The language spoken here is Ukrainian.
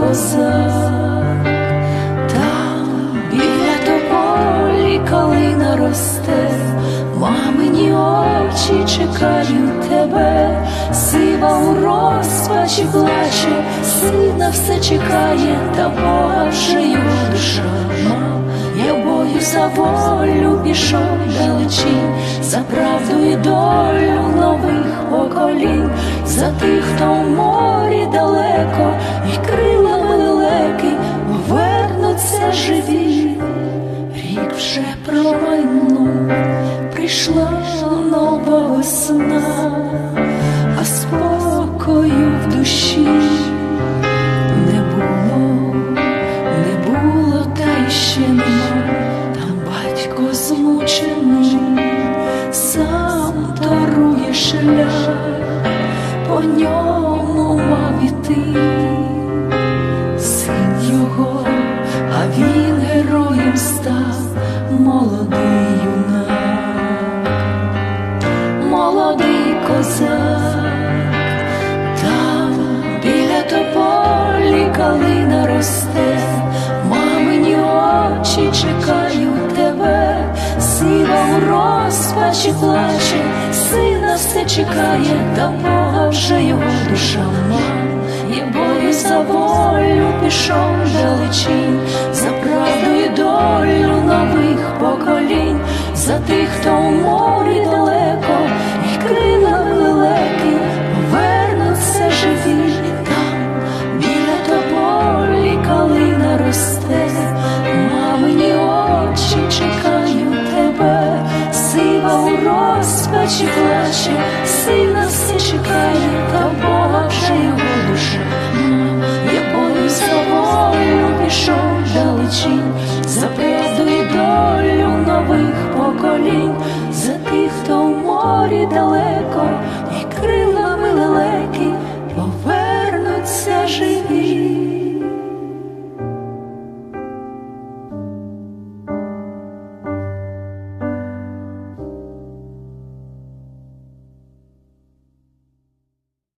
козак, там біля тополі калина росте, мамині очі чекають тебе, сива у розпачі плаче, сина все чекає, та Бога душа. Я бою за волю пішов далечінь, за правду і долю нових поколінь, за тих, хто в морі далеко, живі. Рік вже промайнув, прийшла нова весна, а спокою в душі не було, не було, та й ще нема, там батько змучений, сам дарує шлях, по ньому мав іти козак, там біля тополі калина росте, мамині очі чекають тебе, сила у розпачі плаче, сина все чекає, та Бога вже його душа мав. І бою за волю пішов далечінь, за правду і долю нових поколінь, за тих, хто у морі далеко, і крилами лелеки повернуться живі. Там, біля тополі калина росте, мамині очі чекають тебе, сива у розпачі плаче, сина все чекає, та Бога вже його душа. Я бою за волю пішов далечінь, за правду долю нових поколінь, за тих, хто в морі далеко,